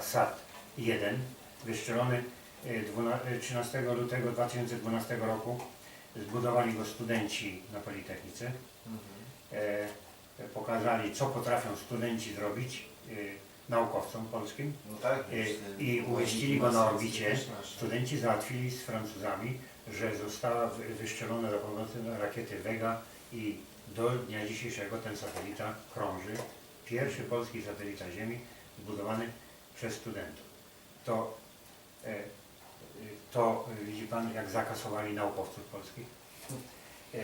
SAT 1 wystrzelony e, dwuna- e, 13 lutego 2012 roku. Zbudowali go studenci na Politechnice. E, Pokazali, co potrafią studenci zrobić e, naukowcom polskim. No tak, E, I umieścili go na orbicie. Studenci załatwili z Francuzami, że została wy- wystrzelona za pomocą rakiety Vega i do dnia dzisiejszego ten satelita krąży. Pierwszy polski satelita Ziemi zbudowany przez studentów. To, e, to e, widzi Pan, jak zakasowali naukowców polskich. E,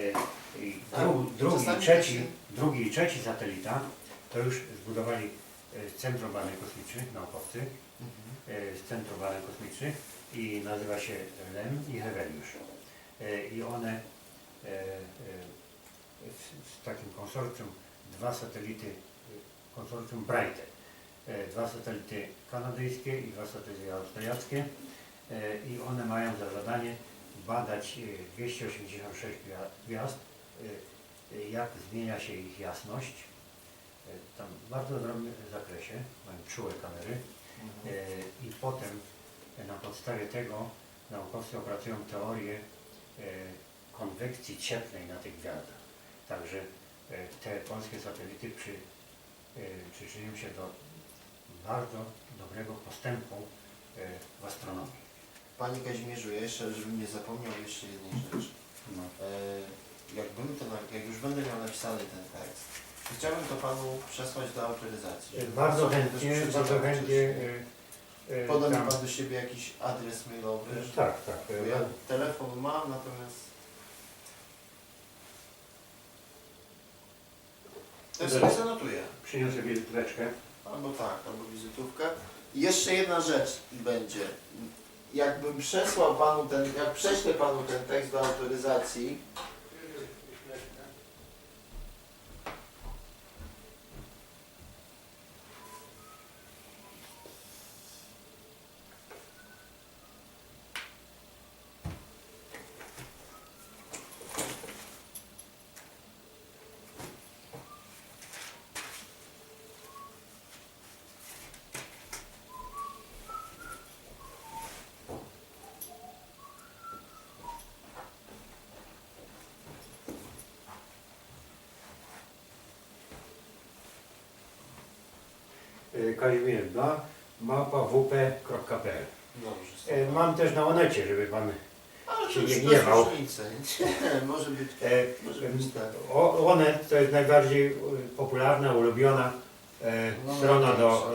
Tak, dru, drugi, i trzeci, drugi i trzeci satelita to już zbudowali Centrum Badań Kosmicznych, naukowcy Mhm. z Centrum Badań Kosmicznych i nazywa się LEM i Heweliusz. I one w takim konsorcjum dwa satelity, konsorcjum Brighte, e, dwa satelity kanadyjskie i dwa satelity austriackie e, i one mają za zadanie badać e, 286 gwia- gwiazd, e, e, jak zmienia się ich jasność, e, tam w bardzo drobnym zakresie, mają czułe kamery, Mhm. E, I potem e, na podstawie tego naukowcy opracują teorię e, konwekcji cieplnej na tych gwiazdach. Także e, te polskie satelity przy, e, przyczynią się do bardzo dobrego postępu e, w astronomii. Panie Kazimierzu, ja jeszcze, żebym nie zapomniał jeszcze jednej rzeczy. No. E, jakbym to, na- jak już będę miał napisany ten tekst, to chciałbym to Panu przesłać do autoryzacji. E, żeby Bardzo pan sobie chętnie, bardzo chętnie. e, e, Poda mi tam- Pan do siebie jakiś adres mailowy. Tak, tak. Bo ja telefon mam, natomiast... To ja sobie zanotuję. Przyniosę wizytóweczkę. Albo tak, albo wizytówkę. I jeszcze jedna rzecz będzie. Jakbym przesłał panu ten, jak prześlę panu ten tekst do autoryzacji, e, Kazimierz Bla, mapa wp.pl. dobrze. E, Mam też na Onecie, żeby Pan Ale się to nie gniewał. różnicy. Może być, E, może być tak. O- Onet to jest najbardziej e, popularna, ulubiona e, No, strona no, do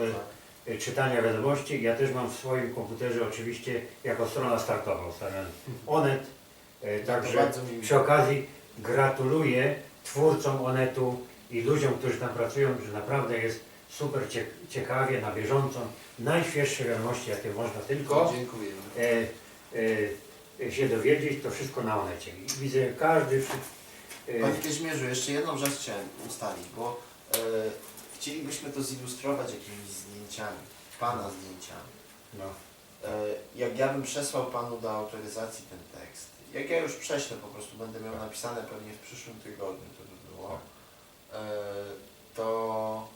tak. e, czytania wiadomości. Ja też mam w swoim komputerze oczywiście jako strona startowa ustawiony Onet. E, To Także bardzo mi przy okazji gratuluję twórcom Onetu i ludziom, którzy tam pracują, że naprawdę jest super cie- ciekawie, na bieżąco. Najświeższe wiadomości, jakie można tylko Dziękujemy. e, e, się dowiedzieć, to wszystko na Onecie. I widzę każdy... e, Panie Kazimierzu, jeszcze jedną rzecz chciałem ustalić, bo e, chcielibyśmy to zilustrować jakimiś zdjęciami, Pana zdjęciami. no. E, jak ja bym przesłał Panu do autoryzacji ten tekst, jak ja już prześlę, po prostu będę miał napisane pewnie w przyszłym tygodniu, to by było, e, to,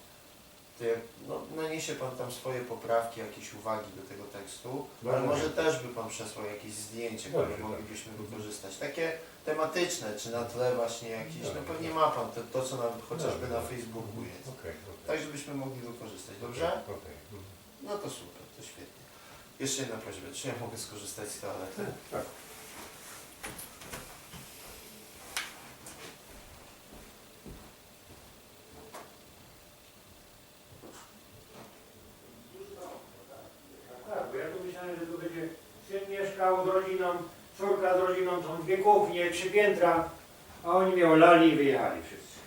to jak, no, naniesie Pan tam swoje poprawki, jakieś uwagi do tego tekstu, ale Dobrze. może też by Pan przesłał jakieś zdjęcie, które Dobrze, moglibyśmy wykorzystać. Takie tematyczne, czy na tle właśnie jakieś, no pewnie ma Pan to, to co na, chociażby na Facebooku jest. Okej, okej. Tak, żebyśmy mogli wykorzystać, dobrze? Okej. Mhm. No to super, to świetnie. Jeszcze jedna prośba, czy ja mogę skorzystać z toalety? Tak. Tak, bo ja tu myślałem, że tu będzie syn mieszkał z rodziną, córka z rodziną, są dwie kuchnie, trzy piętra, a oni mnie olali i wyjechali wszyscy.